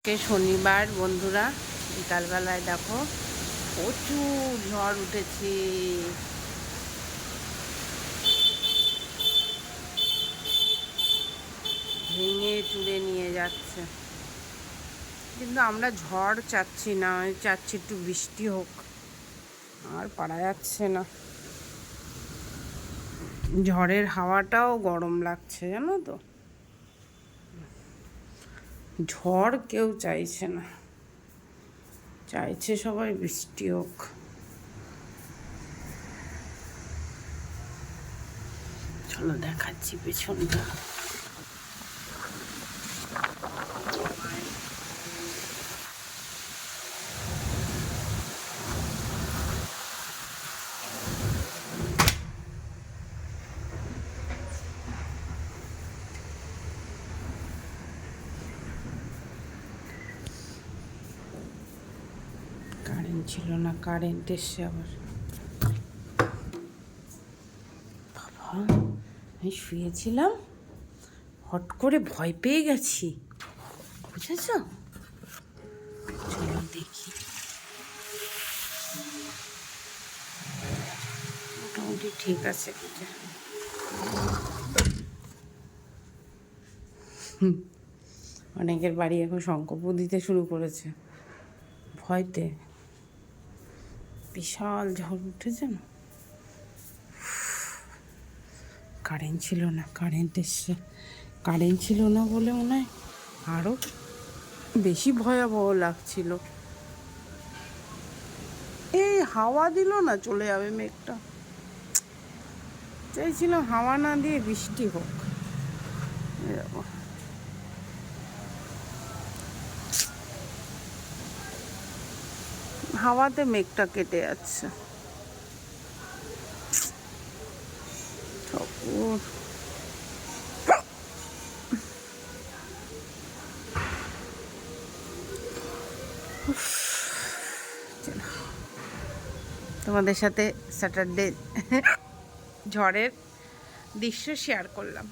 আজকে শনিবার, বন্ধুরা। বিকালবেলায় দেখো প্রচুর ঝড় উঠেছে। ভেঙে চুড়ে নিয়ে যাচ্ছে। কিন্তু আমরা ঝড় চাচ্ছি না চাচ্ছি একটু বৃষ্টি হোক। আর পারা যাচ্ছে না। ঝড়ের হাওয়াটাও গরম লাগছে, জানো তো? ঝড় কেউ চাইছে না। চাইছে সবাই বৃষ্টি হোক। চলো দেখাচ্ছি পেছনটা কারেন্ট ছিল না কারেন্ট এসছে আবার। বাবা, আমি শুয়েছিলাম, হট করে ভয় পেয়ে গেছি। বুঝেছ? চলো দেখি। মোটামুটি ঠিক আছে। অনেকের বাড়ি এখন শঙ্করপুর দিতে শুরু করেছে। ভয়তে। বিশাল ঝড় উঠেছে না? কারেন্ট ছিল না, কারেন্ট এসছে। কারেন্ট ছিল না বলে মনে হয় আরও বেশি ভয়াবহ লাগছিল। এই হাওয়া দিল না, চলে যাবে মেঘটা। চাইছিলাম হাওয়া না দিয়ে বৃষ্টি হোক। এই হাওয়াতে মেঘটা কেটে যাচ্ছে। তোমাদের সাথে স্যাটারডে ঝড়ের দৃশ্য শেয়ার করলাম।